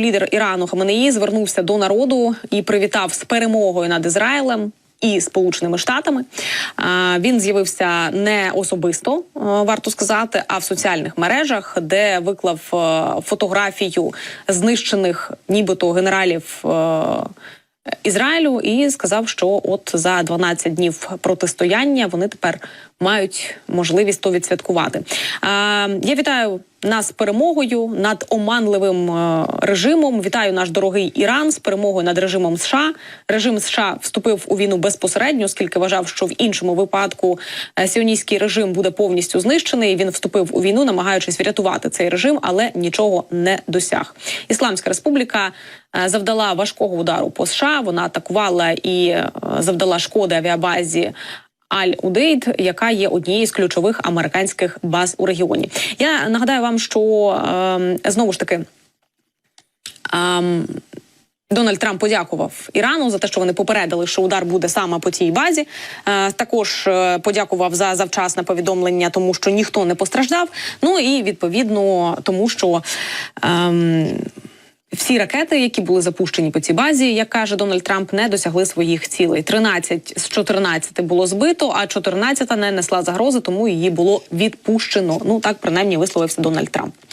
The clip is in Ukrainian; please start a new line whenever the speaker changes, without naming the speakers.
Лідер Ірану Хаменеї звернувся до народу і привітав з перемогою над Ізраїлем. І Сполученими Штатами він з'явився не особисто, е, варто сказати, а в соціальних мережах, де виклав е, фотографію знищених, нібито генералів е, Ізраїлю, і сказав, що от за 12 днів протистояння вони тепер мають можливість то відсвяткувати. Я вітаю нас перемогою над оманливим е, режимом. Вітаю наш дорогий Іран з перемогою над режимом США. Режим США вступив у війну безпосередньо, оскільки вважав, що в іншому випадку е, сіоністський режим буде повністю знищений. Він вступив у війну, намагаючись врятувати цей режим, але нічого не досяг. Ісламська республіка е, завдала важкого удару по США. Вона атакувала і е, завдала шкоди авіабазі. Аль-Удейд, яка є однією з ключових американських баз у регіоні. Я нагадаю вам, що ем, знову ж таки. ем, Дональд Трамп подякував Ірану за те, що вони попередили, що удар буде саме по цій базі. Е, також е, подякував за завчасне повідомлення, тому що ніхто не постраждав. Ну і відповідно тому, що. Ем, всі ракети, які були запущені по цій базі, як каже Дональд Трамп, не досягли своїх цілей. 13 з 14 було збито, а 14 не несла загрози, тому її було відпущено. Ну так принаймні висловився Дональд Трамп.